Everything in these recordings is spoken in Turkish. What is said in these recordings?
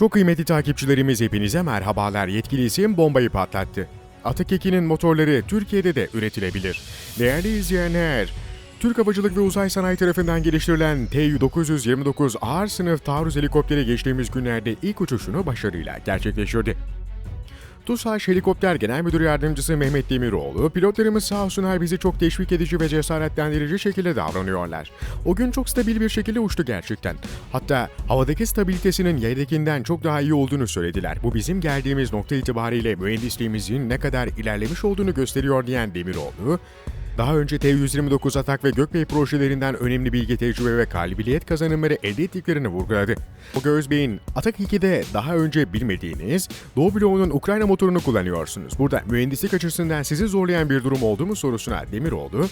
Çok kıymetli takipçilerimiz hepinize merhabalar. Yetkili isim bombayı patlattı. Atakekinin motorları Türkiye'de de üretilebilir. Değerli izleyenler, Türk Havacılık ve Uzay Sanayi tarafından geliştirilen TU-929 ağır sınıf taarruz helikopteri geçtiğimiz günlerde ilk uçuşunu başarıyla gerçekleştirdi. TUSAŞ Helikopter Genel Müdür Yardımcısı Mehmet Demiroğlu, pilotlarımız sağ olsunlar bizi çok teşvik edici ve cesaretlendirici şekilde davranıyorlar. O gün çok stabil bir şekilde uçtu gerçekten. Hatta havadaki stabilitesinin yerdekinden çok daha iyi olduğunu söylediler. Bu bizim geldiğimiz nokta itibariyle mühendisliğimizin ne kadar ilerlemiş olduğunu gösteriyor diyen Demiroğlu, daha önce T-129 Atak ve Gökbey projelerinden önemli bilgi, tecrübe ve kabiliyet kazanımları elde ettiklerini vurguladı. O Gözbey'in Atak 2'de daha önce bilmediğiniz Doğu bloğunun Ukrayna motorunu kullanıyorsunuz. Burada mühendislik açısından sizi zorlayan bir durum oldu mu sorusuna Demiroğlu,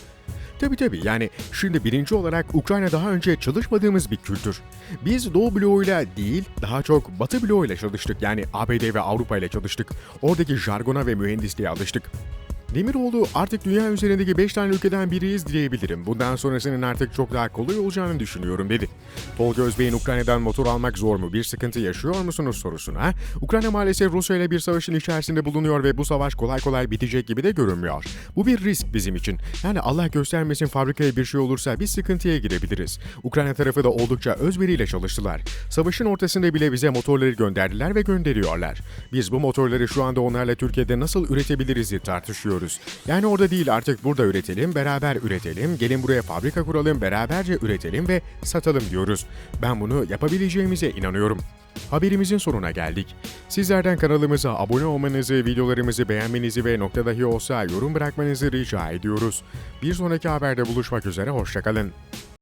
Tabii tabii yani şimdi birinci olarak Ukrayna daha önce çalışmadığımız bir kültür. Biz Doğu bloğuyla değil daha çok Batı bloğuyla çalıştık yani ABD ve Avrupa ile çalıştık. Oradaki jargona ve mühendisliğe alıştık. Demiroğlu artık dünya üzerindeki 5 tane ülkeden biriyiz diyebilirim. Bundan sonrasının artık çok daha kolay olacağını düşünüyorum dedi. Tolga Özbey'in Ukrayna'dan motor almak zor mu, bir sıkıntı yaşıyor musunuz sorusuna, Ukrayna maalesef Rusya ile bir savaşın içerisinde bulunuyor ve bu savaş kolay kolay bitecek gibi de görünmüyor. Bu bir risk bizim için. Yani Allah göstermesin fabrikaya bir şey olursa biz sıkıntıya girebiliriz. Ukrayna tarafı da oldukça özveriyle çalıştılar. Savaşın ortasında bile bize motorları gönderdiler ve gönderiyorlar. Biz bu motorları şu anda onlarla Türkiye'de nasıl üretebiliriz diye tartışıyoruz. Yani orada değil artık burada üretelim, beraber üretelim, gelin buraya fabrika kuralım, beraberce üretelim ve satalım diyoruz. Ben bunu yapabileceğimize inanıyorum. Haberimizin sonuna geldik. Sizlerden kanalımıza abone olmanızı, videolarımızı beğenmenizi ve nokta dahi olsa yorum bırakmanızı rica ediyoruz. Bir sonraki haberde buluşmak üzere, hoşçakalın.